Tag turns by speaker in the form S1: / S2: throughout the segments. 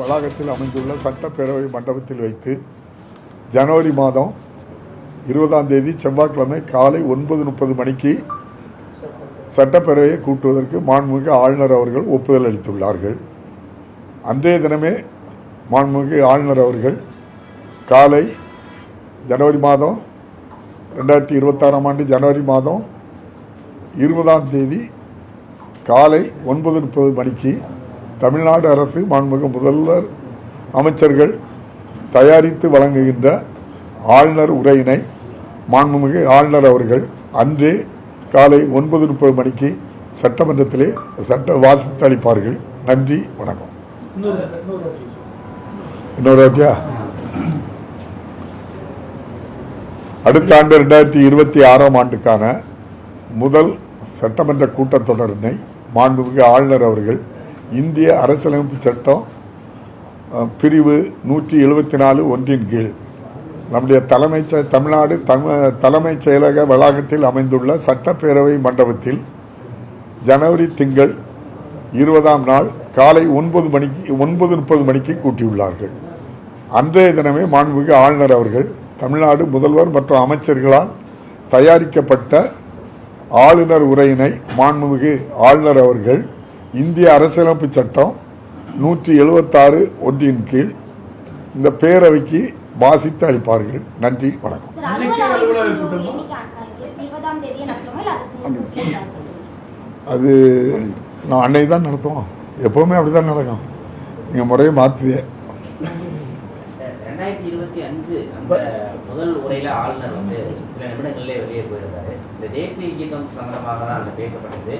S1: வளாகத்தில் அமைந்துள்ள சட்டப்பேரவை மண்டபத்தில் வைத்து ஜனவரி மாதம் இருபதாம் தேதி செவ்வாய்க்கிழமை காலை ஒன்பது முப்பது மணிக்கு சட்டப்பேரவையை கூட்டுவதற்கு மாண்புமிகு ஆளுநர் அவர்கள் ஒப்புதல் அளித்துள்ளார்கள். அன்றைய தினமே மாண்புமிகு ஆளுநர் அவர்கள் காலை ஜனவரி மாதம் ரெண்டாயிரத்தி இருபத்தாறாம் ஆண்டு ஜனவரி மாதம் இருபதாம் தேதி காலை ஒன்பது முப்பது மணிக்கு தமிழ்நாடு அரசு மாண்புமிகு முதல்வர் அமைச்சர்கள் தயாரித்து வழங்குகின்ற ஆளுநர் உரையினை மாண்புமிகு ஆளுநர் அவர்கள் அன்றே காலை ஒன்பது முப்பது மணிக்கு சட்டமன்றத்திலே சட்ட வாசித்து அளிப்பார்கள். நன்றி வணக்கம். இன்னொரு வாட்டியா? அடுத்த ஆண்டு ரெண்டாயிரத்தி இருபத்தி ஆறாம் ஆண்டுக்கான முதல் சட்டமன்ற கூட்டத்தொடரினை மாண்புமிகு ஆளுநர் அவர்கள் இந்திய அரசியலமைப்பு சட்டம் பிரிவு நூற்றி எழுபத்தி நாலு ஒன்றின் கீழ். நம்முடைய தலைமை தமிழ்நாடு தலைமைச் செயலக வளாகத்தில் அமைந்துள்ள சட்டப்பேரவை மண்டபத்தில் ஜனவரி திங்கள் இருபதாம் நாள் காலை ஒன்பது மணிக்கு ஒன்பது முப்பது மணிக்கு கூட்டியுள்ளார்கள். அன்றைய தினமே மாண்புமிகு ஆளுநர் அவர்கள் தமிழ்நாடு முதல்வர் மற்றும் அமைச்சர்களால் தயாரிக்கப்பட்ட ஆளுநர் உரையினை மாண்புமிகு ஆளுநர் அவர்கள் இந்திய அரசியலமைப்பு சட்டம் நூற்றி எழுபத்தாறு ஒன்றின் கீழ் இந்த பேரவைக்கு வாசித்து அளிப்பார்கள். நன்றி வணக்கம். அது நான் அன்னைக்கு தான் நடத்துவோம். எப்போவுமே அப்படி தான் நடக்கும். நீங்கள் முறையை மாற்றுதே
S2: ரெண்டாயிரத்தி இருபத்தி அஞ்சு அந்த முதல் உரையில ஆளுநர் வந்து சில நிமிடங்களிலே வெளியே போயிருந்தாரு. இந்த தேசிய கீதம் சம்பந்தமாக தான் அந்த பேசப்பட்டுச்சு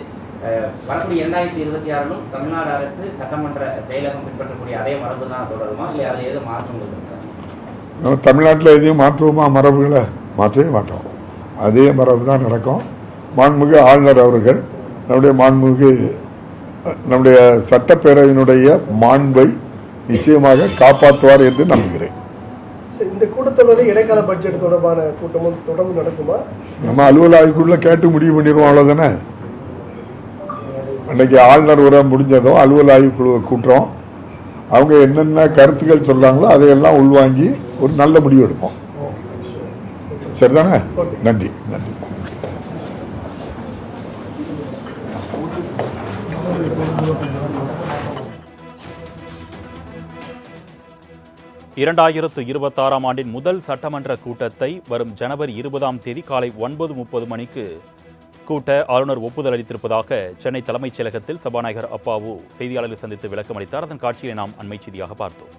S2: வரக்கூடிய இரண்டாயிரத்தி இருபத்தி ஆறிலும் தமிழ்நாடு அரசு சட்டமன்ற செயலகம் பின்பற்றக்கூடிய அதே மரபு தான் தொடருமா? இல்லை அதில் ஏதும் மாற்றங்கள்
S1: தமிழ்நாட்டில் எதையும் மாற்றுவோமா? மரபுகளை மாற்றவே மாட்டோம். அதே மரபு தான் நடக்கும். மாண்புமிகு ஆளுநர் அவர்கள் நம்முடைய மாண்புமிகு நம்முடைய சட்டப்பேரவையினுடைய மாண்பை நிச்சயமாக காப்பாற்றுவார் என்று நம்புகிறேன்.
S3: இந்த கூட்டத்தொடரில் இடைக்கால பட்ஜெட் தொடர்பான கூட்டமும் தொடர்ந்து நடக்குமா?
S1: நம்ம அலுவல் ஆய்வுக்குள்ள கேட்டு முடிவு பண்ணிடுவோம் அவ்வளோதானே அன்னைக்கு ஆளுநர் உரை முடிஞ்சதும் அலுவல் ஆய்வுக்குழுவை கூட்டுறோம். அவங்க என்னென்ன கருத்துக்கள் சொல்றாங்களோ அதையெல்லாம் உள்வாங்கி ஒரு நல்ல முடிவு எடுப்போம். சரிதானே? நன்றி நன்றி.
S4: இரண்டாயிரத்து இருபத்தாறாம் ஆண்டின் முதல் சட்டமன்ற கூட்டத்தை வரும் ஜனவரி இருபதாம் தேதி காலை ஒன்பது முப்பது மணிக்கு கூட்ட ஆளுநர் ஒப்புதல் அளித்திருப்பதாக சென்னை தலைமைச் செயலகத்தில் சபாநாயகர் அப்பாவு செய்தியாளர்களை சந்தித்து விளக்கம் அளித்தார் அதன் காட்சியை நாம் அண்மை செய்தியாக பார்த்தோம்.